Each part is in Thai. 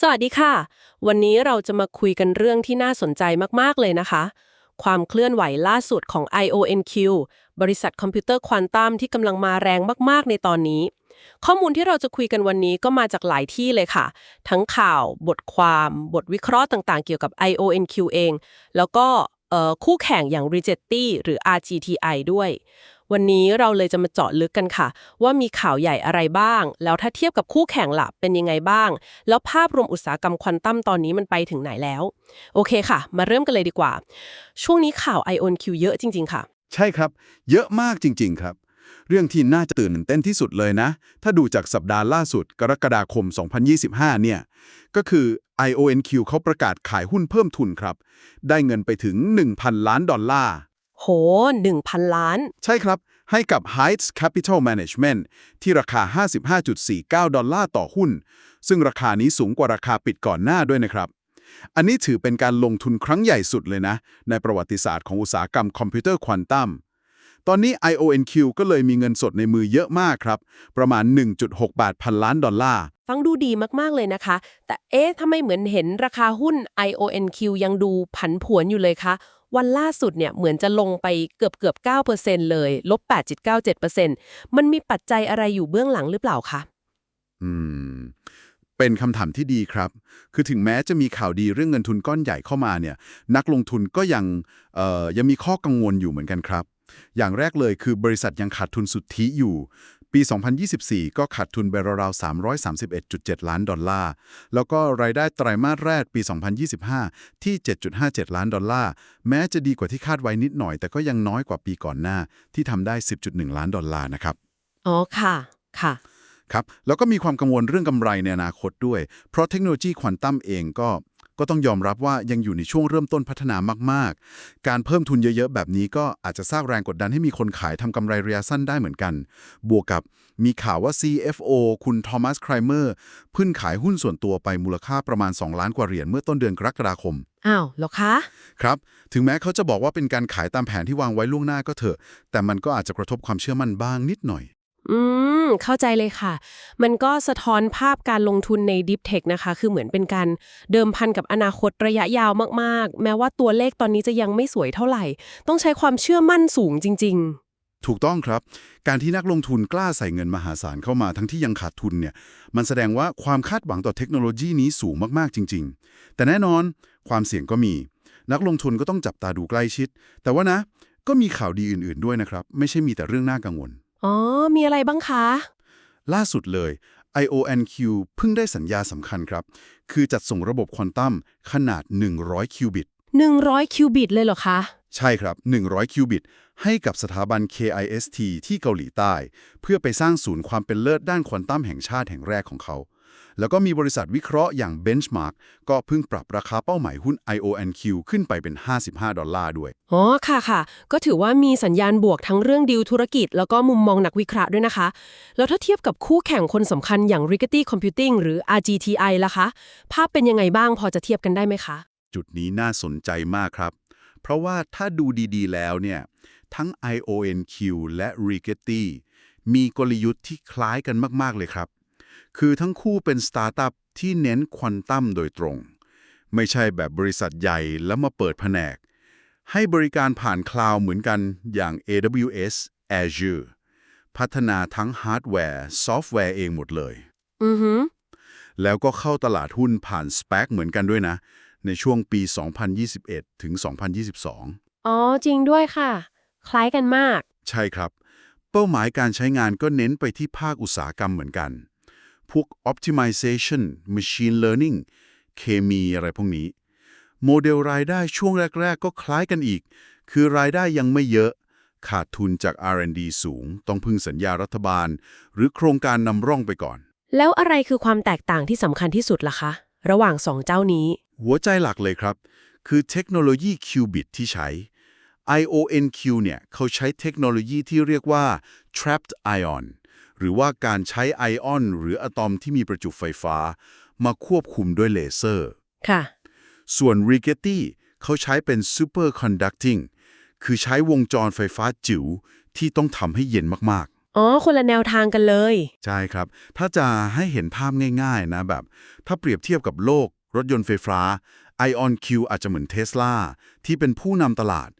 สวัสดีค่ะ วันนี้เราจะมาคุยกันเรื่องที่น่าสนใจมาก ๆ เลยนะคะ ความเคลื่อนไหวล่าสุดของ IONQ บริษัทคอมพิวเตอร์ควอนตัมที่กำลังมาแรงมาก ๆ ในตอนนี้ ข้อมูลที่เราจะคุยกันวันนี้ก็มาจากหลายที่เลยค่ะ ทั้งข่าว บทความ บทวิเคราะห์ต่าง ๆ เกี่ยวกับ IONQ เอง แล้วก็คู่แข่งอย่าง Rigetti หรือ RGTI ด้วย วันนี้เราเลยจะมาเจาะลึกกันค่ะ ว่ามีข่าวใหญ่อะไรบ้าง แล้วถ้าเทียบกับคู่แข่งล่ะเป็นยังไงบ้าง แล้วภาพรวมอุตสาหกรรมควอนตัมตอนนี้มันไปถึงไหนแล้ว โอเคค่ะ มาเริ่มกันเลยดีกว่า ช่วงนี้ข่าว IONQ เยอะจริง ๆ ค่ะ ใช่ครับ เยอะมากจริง ๆ ครับเรื่องที่น่าจะตื่นเต้นที่สุดเลยนะ ถ้าดูจากสัปดาห์ล่าสุด กรกฎาคม 2025 เนี่ย ก็คือ IONQ เขาประกาศขายหุ้นเพิ่มทุนครับ ได้เงินไปถึง 1,000 ล้านดอลลาร์ โห 1,000 ล้าน ใช่ครับ ให้กับ Heights Capital Management ที่ราคา 55.49 ดอลลาร์ต่อหุ้น ซึ่งราคานี้สูงกว่าราคาปิดก่อนหน้าด้วยนะครับ อันนี้ถือเป็นการลงทุนครั้งใหญ่สุดเลยนะ ในประวัติศาสตร์ของอุตสาหกรรมคอมพิวเตอร์ควอนตัมตอนนี้ IONQ ก็เลยมีเงินสดในมือเยอะมากครับ ประมาณ 1.6 บาทพันล้านดอลลาร์ ฟังดูดีมาก ๆ เลยนะคะ แต่เอ๊ะทำไมเหมือนเห็นราคาหุ้น IONQ ยังดูผันผวนอยู่เลยคะ วันล่าสุดเนี่ยเหมือนจะลงไปเกือบเกือบ9%เลย ลบ 8.97%มันมีปัจจัยอะไรอยู่เบื้องหลังหรือเปล่าคะ อืม เป็นคำถามที่ดีครับ คือถึงแม้จะมีข่าวดีเรื่องเงินทุนก้อนใหญ่เข้ามาเนี่ย นักลงทุนก็ยังเอ่อยังมีข้อกังวลอยู่เหมือนกันครับ อย่างแรกเลยคือบริษัทยังขาดทุนสุทธิอยู่ ปี 2024 ก็ขาดทุนไปราวๆ331.7 ล้านดอลลาร์ แล้วก็รายได้ไตรมาสแรกปี 2025 ที่ 7.57 ล้านดอลลาร์ แม้จะดีกว่าที่คาดไว้นิดหน่อย แต่ก็ยังน้อยกว่าปีก่อนหน้าที่ทำได้ 10.1 ล้านดอลลาร์นะครับ อ๋อ ค่ะ ค่ะครับ แล้วก็มีความกังวลเรื่องกำไรในอนาคตด้วย เพราะเทคโนโลยีควอนตัมเองก็ ก็ต้องยอมรับว่ายังอยู่ในช่วงเริ่มต้นพัฒนามากๆ การเพิ่มทุนเยอะๆ แบบนี้ก็อาจจะสร้างแรงกดดันให้มีคนขายทำกำไรระยะสั้นได้เหมือนกัน บวกกับมีข่าวว่า CFO คุณทอมัสไครเมอร์เพิ่งขายหุ้นส่วนตัวไปมูลค่าประมาณ 2 ล้านกว่าเหรียญเมื่อต้นเดือนกรกฎาคม อ้าวเหรอคะ ครับ ถึงแม้เขาจะบอกว่าเป็นการขายตามแผนที่วางไว้ล่วงหน้าก็เถอะ แต่มันก็อาจจะกระทบความเชื่อมั่นบ้างนิดหน่อย อืม เข้าใจเลยค่ะ มันก็สะท้อนภาพการลงทุนใน Deep Tech นะคะ คือเหมือนเป็นการเดิมพันกับอนาคตระยะยาวมากๆ แม้ว่าตัวเลขตอนนี้จะยังไม่สวยเท่าไหร่ ต้องใช้ความเชื่อมั่นสูงจริง ๆ ถูกต้องครับ การที่นักลงทุนกล้าใส่เงินมหาศาลเข้ามาทั้งที่ยังขาดทุนเนี่ย มันแสดงว่าความคาดหวังต่อเทคโนโลยีนี้สูงมากๆจริง ๆ แต่แน่นอนความเสี่ยงก็มี นักลงทุนก็ต้องจับตาดูใกล้ชิด แต่ว่านะ ก็มีข่าวดีอื่น ๆด้วยนะครับ ไม่ใช่มีแต่เรื่องน่ากังวล อ๋อ มีอะไรบ้างคะ ล่าสุดเลย IONQ เพิ่งได้สัญญาสำคัญครับ คือจัดส่งระบบควอนตัมขนาด 100 คิวบิต 100 คิวบิตเลยเหรอคะ ใช่ครับ 100 คิวบิต ให้กับสถาบัน KIST ที่เกาหลีใต้ เพื่อไปสร้างศูนย์ความเป็นเลิศด้านควอนตัมแห่งชาติแห่งแรกของเขา แล้วก็มีบริษัทวิเคราะห์อย่าง Benchmark ก็เพิ่งปรับราคาเป้าหมายหุ้น IONQ ขึ้นไปเป็น 55 ดอลลาร์ด้วย อ๋อ ค่ะค่ะ ก็ถือว่ามีสัญญาณบวกทั้งเรื่องดีลธุรกิจ แล้วก็มุมมองนักวิเคราะห์ด้วยนะคะ แล้วถ้าเทียบกับคู่แข่งคนสำคัญอย่าง Rigetti Computing หรือ RGTI ล่ะคะ ภาพเป็นยังไงบ้างพอจะเทียบกันได้ไหมคะ จุดนี้น่าสนใจมากครับ เพราะว่าถ้าดูดีๆ แล้วเนี่ย ทั้ง IONQ และ Rigetti มีกลยุทธ์ที่คล้ายกันมาก ๆ เลยครับ คือทั้งคู่เป็นสตาร์ทอัพที่เน้นควอนตัมโดยตรง ไม่ใช่แบบบริษัทใหญ่แล้วมาเปิดแผนก ให้บริการผ่านคลาวด์เหมือนกันอย่าง AWS Azure พัฒนาทั้งฮาร์ดแวร์ ซอฟต์แวร์เองหมดเลย อือหือแล้วก็เข้าตลาดหุ้นผ่าน SPAC เหมือนกันด้วยนะ ในช่วงปี 2021 ถึง 2022 อ๋อ จริงด้วยค่ะ คล้ายกันมาก ใช่ครับ เป้าหมายการใช้งานก็เน้นไปที่ภาคอุตสาหกรรมเหมือนกัน พวก optimization machine learning เคมีอะไรพวกนี้ โมเดลรายได้ช่วงแรก ๆ ก็คล้ายกันอีก คือรายได้ยังไม่เยอะ ขาดทุนจาก R&D สูง ต้องพึ่งสัญญารัฐบาล หรือโครงการนำร่องไปก่อน แล้วอะไรคือความแตกต่างที่สำคัญที่สุดล่ะคะ ระหว่างสองเจ้านี้ หัวใจหลักเลยครับ คือเทคโนโลยีคิวบิตที่ใช้ IONQ เนี่ยเขาใช้เทคโนโลยีที่เรียกว่า trapped ion หรือว่าการใช้ไอออน หรืออะตอมที่มีประจุไฟฟ้า มาควบคุมด้วยเลเซอร์ค่ะ ส่วน Rigetti เขาใช้เป็น superconducting คือใช้วงจรไฟฟ้าจิ๋วที่ต้องทำให้เย็นมากอ๋อ คนละแนวทางกันเลยใช่ครับ ถ้าจะให้เห็นภาพง่าย ๆ นะแบบ ถ้าเปรียบเทียบกับโลก รถยนต์ไฟฟ้า Ion Q อาจจะเหมือน Tesla ที่เป็นผู้นำตลาด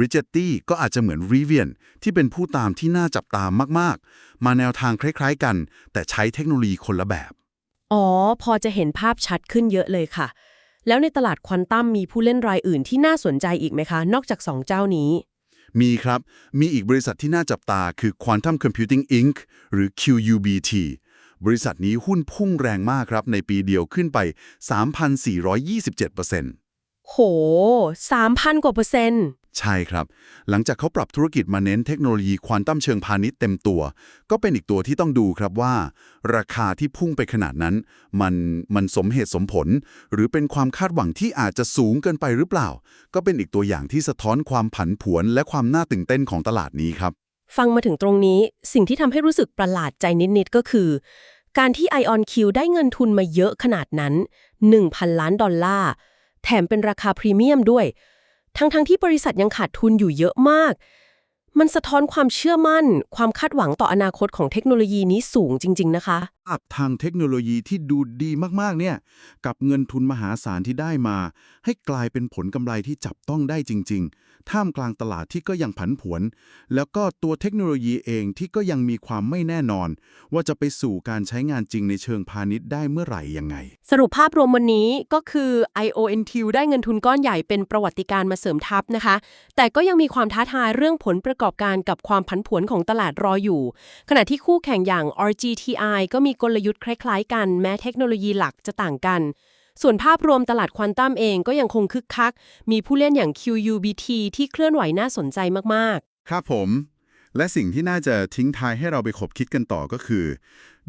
r i g e t t y ก็อาจจะเหมือน Rivian ที่เป็นผู้ตามที่น่าจับตามมาก ๆ มาแนวทางคล้าย ๆ กัน แต่ใช้เทคโนโลยีคนละแบบ อ๋อ พอจะเห็นภาพชัดขึ้นเยอะเลยค่ะ แล้วในตลาดควอนตัมมีผู้เล่นรายอื่นที่น่าสนใจอีกไหมคะ นอกจาก 2 เจ้านี้ มีครับ มีอีกบริษัทที่น่าจับตาคือ Quantum Computing Inc. หรือ QUBT บริษัทนี้หุ้นพุ่งแรงมากครับ ในปีเดียวขึ้นไป 3,427%โห 3,000 กว่าเปอร์เซ็นต์ ใช่ครับ หลังจากเขาปรับธุรกิจมาเน้นเทคโนโลยีควอนตัมเชิงพาณิชย์เต็มตัว ก็เป็นอีกตัวที่ต้องดูครับว่า ราคาที่พุ่งไปขนาดนั้น มันมันสมเหตุสมผล หรือเป็นความคาดหวังที่อาจจะสูงเกินไปหรือเปล่า ก็เป็นอีกตัวอย่างที่สะท้อนความผันผวนและความน่าตื่นเต้นของตลาดนี้ครับ ฟังมาถึงตรงนี้สิ่งที่ทำให้รู้สึกประหลาดใจนิดๆก็คือ การที่ Ion Q ได้เงินทุนมาเยอะขนาดนั้น 1,000 ล้านดอลลาร์ แถมเป็นราคาพรีเมียมด้วย ทั้งๆที่บริษัทยังขาดทุนอยู่เยอะมาก มันสะท้อนความเชื่อมั่น ความคาดหวังต่ออนาคตของเทคโนโลยีนี้สูงจริง ๆ นะคะ ภาพทางเทคโนโลยีที่ดูดีมากๆเนี่ยกับเงินทุนมหาศาลที่ได้มา ให้กลายเป็นผลกำไรที่จับต้องได้จริง ๆ ท่ามกลางตลาดที่ก็ยังผันผวน แล้วก็ตัวเทคโนโลยีเองที่ก็ยังมีความไม่แน่นอน ว่าจะไปสู่การใช้งานจริงในเชิงพาณิชย์ได้เมื่อไหร่ยังไง สรุปภาพรวมวันนี้ก็คือ IONQ ได้เงินทุนก้อนใหญ่เป็นประวัติการณ์มาเสริมทัพนะคะ แต่ก็ยังมีความท้าทายเรื่องผลประกอบการกับความผันผวนของตลาดรออยู่ ขณะที่คู่แข่งอย่าง RGTI ก็มีกลยุทธ์คล้ายๆ กันแม้เทคโนโลยีหลักจะต่างกัน ส่วนภาพรวมตลาดควอนตัมเองก็ยังคงคึกคัก มีผู้เล่นอย่าง QUBT ที่เคลื่อนไหวน่าสนใจมากๆ ครับผม และสิ่งที่น่าจะทิ้งท้ายให้เราไปขบคิดกันต่อก็คือ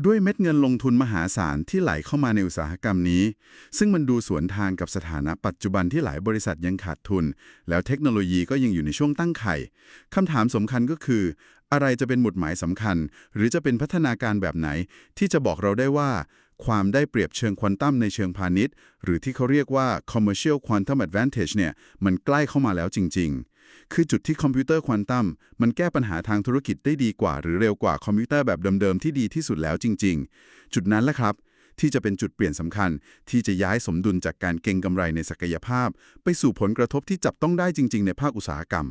ด้วยเม็ดเงินลงทุนมหาศาลที่ไหลเข้ามาในอุตสาหกรรมนี้ ซึ่งมันดูสวนทางกับสถานะปัจจุบันที่หลายบริษัทยังขาดทุน แล้วเทคโนโลยีก็ยังอยู่ในช่วงตั้งไข่คำถามสำคัญก็คือ อะไรจะเป็นหมุดหมายสำคัญ หรือจะเป็นพัฒนาการแบบไหน ที่จะบอกเราได้ว่า ความได้เปรียบเชิงควอนตัมในเชิงพาณิชย์ หรือที่เขาเรียกว่า commercial quantum advantage เนี่ยมันใกล้เข้ามาแล้วจริง ๆ คือจุดที่คอมพิวเตอร์ควอนตัมมันแก้ปัญหาทางธุรกิจได้ดีกว่า หรือเร็วกว่าคอมพิวเตอร์แบบเดิมๆที่ดีที่สุดแล้วจริง ๆ จุดนั้นแหละครับที่จะเป็นจุดเปลี่ยนสำคัญ ที่จะย้ายสมดุลจากการเก็งกำไรในศักยภาพ ไปสู่ผลกระทบที่จับต้องได้จริง ๆ ในภาคอุตสาหกรรม